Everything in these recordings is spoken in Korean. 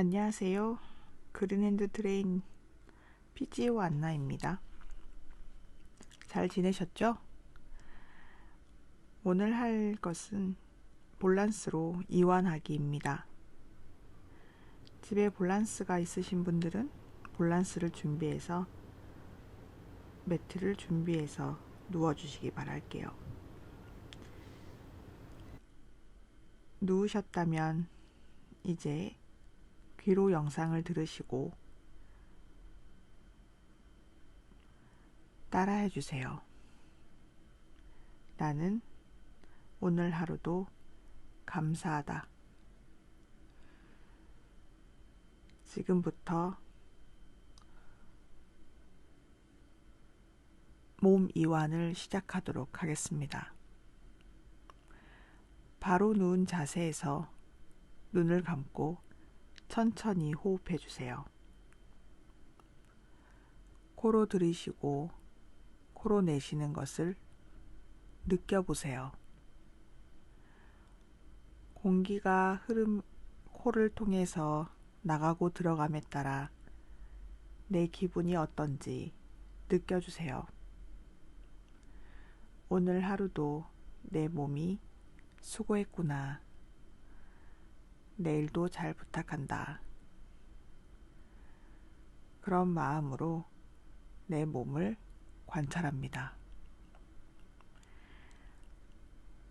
안녕하세요. 그린핸드 트레인 PGO 안나입니다. 잘 지내셨죠? 오늘 할 것은 볼란스로 이완하기입니다. 집에 볼란스가 있으신 분들은 볼란스를 준비해서 매트를 준비해서 누워주시기 바랄게요. 누우셨다면 이제 귀로 영상을 들으시고 따라해 주세요. 나는 오늘 하루도 감사하다. 지금부터 몸 이완을 시작하도록 하겠습니다. 바로 누운 자세에서 눈을 감고 천천히 호흡해 주세요. 코로 들이쉬고 코로 내쉬는 것을 느껴보세요. 공기가 흐름 코를 통해서 나가고 들어감에 따라 내 기분이 어떤지 느껴주세요. 오늘 하루도 내 몸이 수고했구나. 내일도 잘 부탁한다. 그런 마음으로 내 몸을 관찰합니다.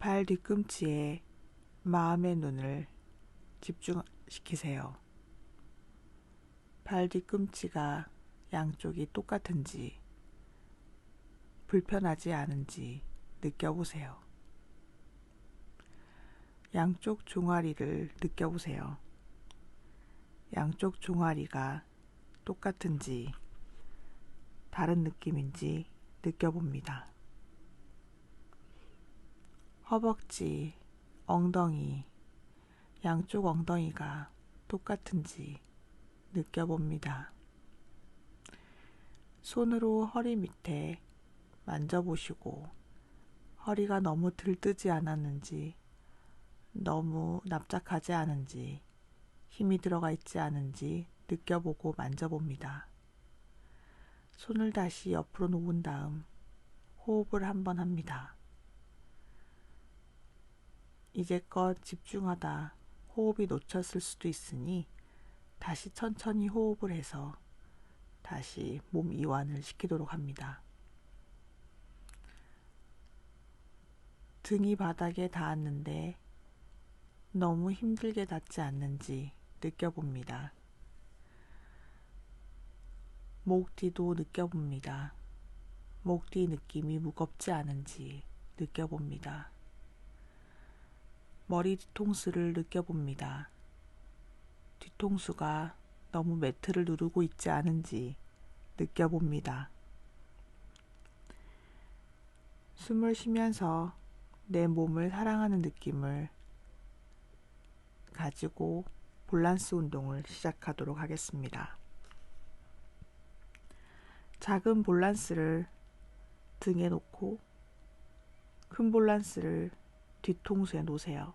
발 뒤꿈치에 마음의 눈을 집중시키세요. 발 뒤꿈치가 양쪽이 똑같은지 불편하지 않은지 느껴보세요. 양쪽 종아리를 느껴보세요. 양쪽 종아리가 똑같은지 다른 느낌인지 느껴봅니다. 허벅지, 엉덩이, 양쪽 엉덩이가 똑같은지 느껴봅니다. 손으로 허리 밑에 만져보시고 허리가 너무 들뜨지 않았는지 너무 납작하지 않은지 힘이 들어가 있지 않은지 느껴보고 만져봅니다. 손을 다시 옆으로 놓은 다음 호흡을 한번 합니다. 이제껏 집중하다 호흡이 놓쳤을 수도 있으니 다시 천천히 호흡을 해서 다시 몸 이완을 시키도록 합니다. 등이 바닥에 닿았는데 너무 힘들게 닿지 않는지 느껴봅니다. 목 뒤도 느껴봅니다. 목 뒤 느낌이 무겁지 않은지 느껴봅니다. 머리 뒤통수를 느껴봅니다. 뒤통수가 너무 매트를 누르고 있지 않은지 느껴봅니다. 숨을 쉬면서 내 몸을 사랑하는 느낌을 가지고 볼란스 운동을 시작하도록 하겠습니다. 작은 볼란스를 등에 놓고 큰 볼란스를 뒤통수에 놓으세요.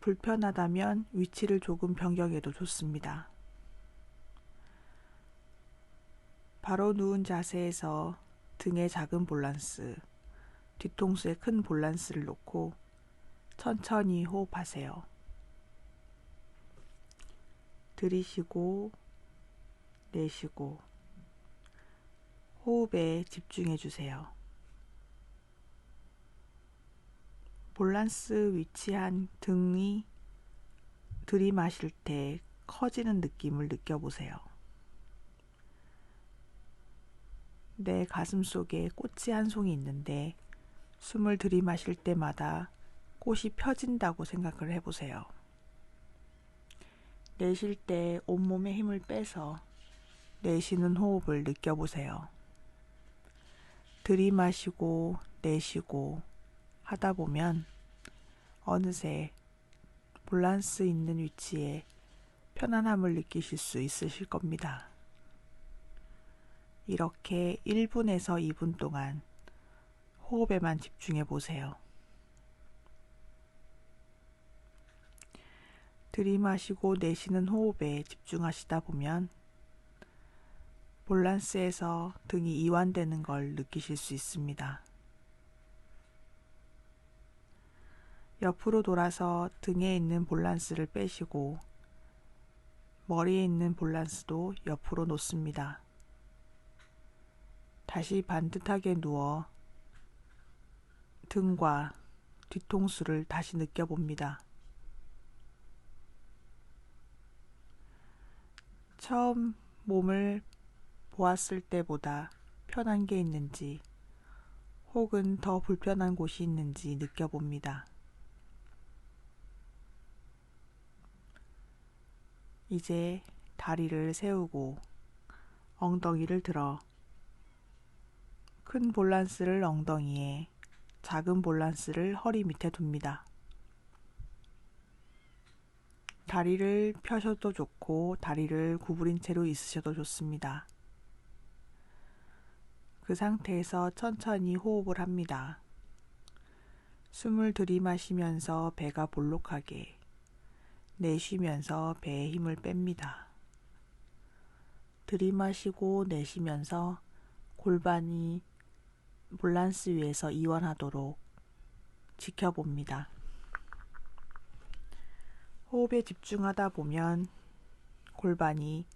불편하다면 위치를 조금 변경해도 좋습니다. 바로 누운 자세에서 등에 작은 볼란스, 뒤통수에 큰 볼란스를 놓고 천천히 호흡하세요. 들이쉬고 내쉬고 호흡에 집중해 주세요. 볼란스 위치한 등이 들이마실 때 커지는 느낌을 느껴보세요. 내 가슴 속에 꽃이 한 송이 있는데 숨을 들이마실 때마다 꽃이 펴진다고 생각을 해보세요. 내쉴 때 온몸에 힘을 빼서 내쉬는 호흡을 느껴보세요. 들이마시고 내쉬고 하다 보면 어느새 밸런스 있는 위치에 편안함을 느끼실 수 있으실 겁니다. 이렇게 1분에서 2분 동안 호흡에만 집중해 보세요. 들이마시고 내쉬는 호흡에 집중하시다 보면 볼란스에서 등이 이완되는 걸 느끼실 수 있습니다. 옆으로 돌아서 등에 있는 볼란스를 빼시고 머리에 있는 볼란스도 옆으로 놓습니다. 다시 반듯하게 누워 등과 뒤통수를 다시 느껴봅니다. 처음 몸을 보았을 때보다 편한 게 있는지 혹은 더 불편한 곳이 있는지 느껴봅니다. 이제 다리를 세우고 엉덩이를 들어 큰 볼란스를 엉덩이에 작은 볼란스를 허리 밑에 둡니다. 다리를 펴셔도 좋고 다리를 구부린 채로 있으셔도 좋습니다. 그 상태에서 천천히 호흡을 합니다. 숨을 들이마시면서 배가 볼록하게 내쉬면서 배에 힘을 뺍니다. 들이마시고 내쉬면서 골반이 밸런스 위에서 이완하도록 지켜봅니다. 호흡에 집중하다 보면 골반이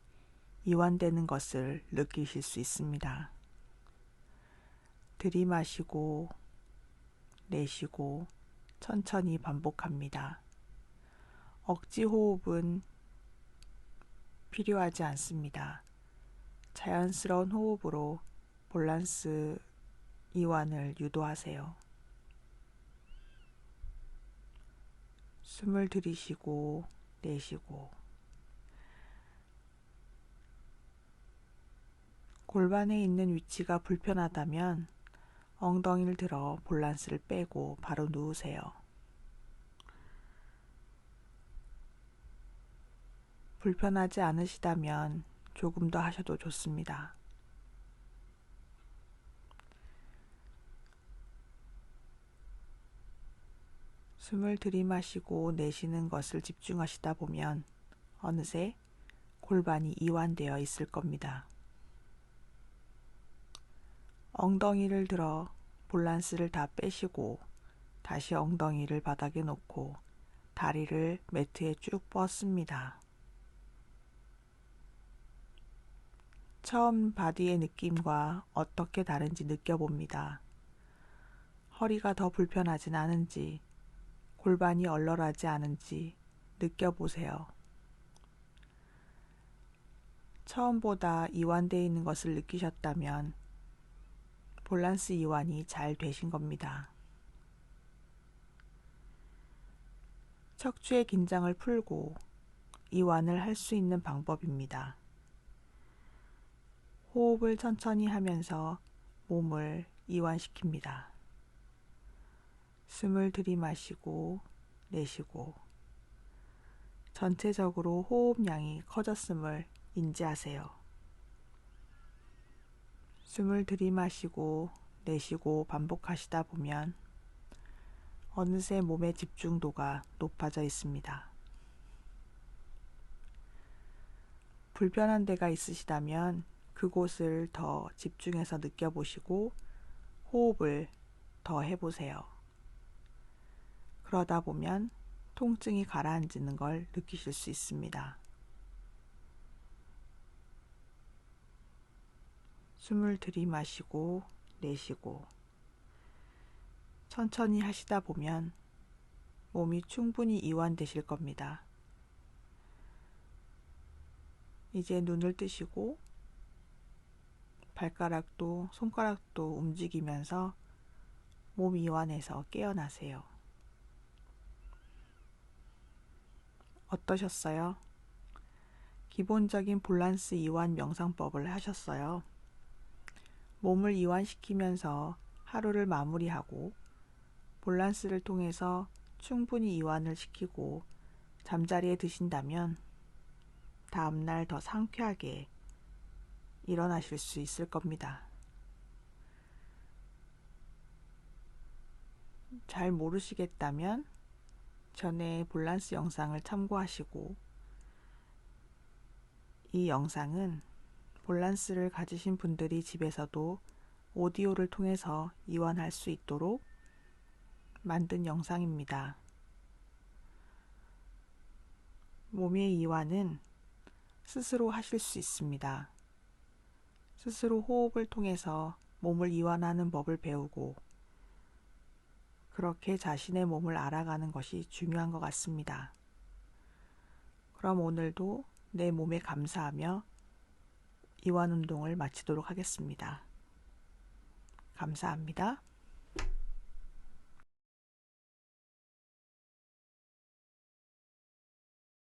이완되는 것을 느끼실 수 있습니다. 들이마시고 내쉬고 천천히 반복합니다. 억지 호흡은 필요하지 않습니다. 자연스러운 호흡으로 밸런스 이완을 유도하세요. 숨을 들이쉬고 내쉬고 골반에 있는 위치가 불편하다면 엉덩이를 들어 볼란스를 빼고 바로 누우세요. 불편하지 않으시다면 조금 더 하셔도 좋습니다. 숨을 들이마시고 내쉬는 것을 집중하시다 보면 어느새 골반이 이완되어 있을 겁니다. 엉덩이를 들어 볼란스를 다 빼시고 다시 엉덩이를 바닥에 놓고 다리를 매트에 쭉 뻗습니다. 처음 바디의 느낌과 어떻게 다른지 느껴봅니다. 허리가 더 불편하진 않은지 골반이 얼얼하지 않은지 느껴보세요. 처음보다 이완되어 있는 것을 느끼셨다면 볼란스 이완이 잘 되신 겁니다. 척추의 긴장을 풀고 이완을 할 수 있는 방법입니다. 호흡을 천천히 하면서 몸을 이완시킵니다. 숨을 들이마시고 내쉬고 전체적으로 호흡량이 커졌음을 인지하세요. 숨을 들이마시고 내쉬고 반복하시다 보면 어느새 몸의 집중도가 높아져 있습니다. 불편한 데가 있으시다면 그곳을 더 집중해서 느껴보시고 호흡을 더 해보세요. 그러다 보면 통증이 가라앉는 걸 느끼실 수 있습니다. 숨을 들이마시고 내쉬고 천천히 하시다 보면 몸이 충분히 이완되실 겁니다. 이제 눈을 뜨시고 발가락도 손가락도 움직이면서 몸 이완해서 깨어나세요. 어떠셨어요? 기본적인 볼란스 이완 명상법을 하셨어요. 몸을 이완시키면서 하루를 마무리하고 볼란스를 통해서 충분히 이완을 시키고 잠자리에 드신다면 다음날 더 상쾌하게 일어나실 수 있을 겁니다. 잘 모르시겠다면 전에 볼란스 영상을 참고하시고 이 영상은 볼란스를 가지신 분들이 집에서도 오디오를 통해서 이완할 수 있도록 만든 영상입니다. 몸의 이완은 스스로 하실 수 있습니다. 스스로 호흡을 통해서 몸을 이완하는 법을 배우고 그렇게 자신의 몸을 알아가는 것이 중요한 것 같습니다. 그럼 오늘도 내 몸에 감사하며 이완 운동을 마치도록 하겠습니다. 감사합니다.